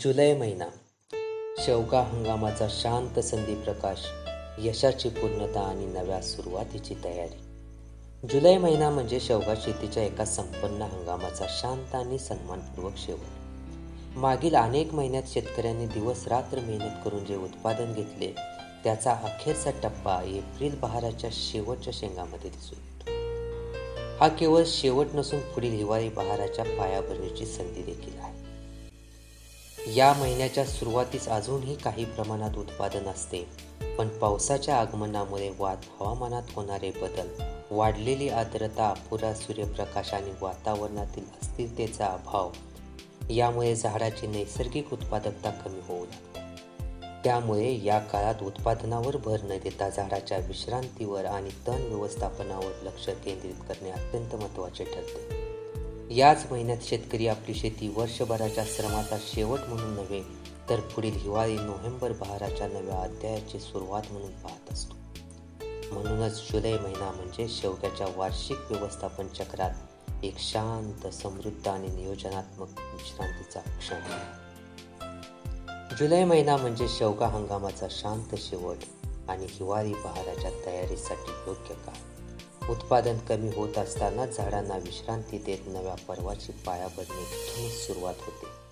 जुलै महिना. शेवगा हंगामाचा शांत संधी प्रकाश यशाची पूर्णता आणि नव्या सुरुवातीची तयारी. जुलै महिना म्हणजे शेवगा शेतीच्या एका संपन्न हंगामाचा शांत आणि सन्मानपूर्वक शेवट. मागील अनेक महिन्यात शेतकऱ्यांनी दिवस रात्र मेहनत करून जे उत्पादन घेतले त्याचा अखेरचा टप्पा एप्रिल बहाराच्या शेवटच्या शेंगामध्ये दिसून येतो हा केवळ शेवट नसून पुढील हिवाळी बहाराच्या पायाभरणीची संधी देखील आहे. या महिन्याच्या सुरुवातीस अजूनही काही प्रमाणात उत्पादन असते पण पावसाच्या आगमनामुळे वाद हवामानात होणारे बदल वाढलेली आर्द्रता अपुरा सूर्यप्रकाश आणि वातावरणातील अस्थिरतेचा अभाव यामुळे झाडाची नैसर्गिक उत्पादकता कमी होऊ लागते. त्यामुळे या काळात उत्पादनावर भर न देता झाडाच्या विश्रांतीवर आणि तण व्यवस्थापनावर लक्ष केंद्रित करणे अत्यंत महत्त्वाचे ठरते. याच महिन्यात शेतकरी आपली शेती वर्षभराच्या श्रमाचा शेवट म्हणून नव्हे तर पुढील हिवाळी नोव्हेंबर बहाराच्या नव्या अध्यायाची सुरुवात म्हणून पाहत असतो. म्हणूनच जुलै महिना म्हणजे शेवग्याच्या वार्षिक व्यवस्थापन चक्रात एक शांत समृद्ध आणि नियोजनात्मक विश्रांतीचा क्षण जुलै महिना म्हणजे शेवगा हंगामाचा शांत शेवट आणि हिवाळी बहाराच्या तयारीसाठी योग्य काळ. उत्पादन कमी होत असताना झाडांना विश्रांती देत नव्या पर्वाची पाया इथूनच सुरुवात होते.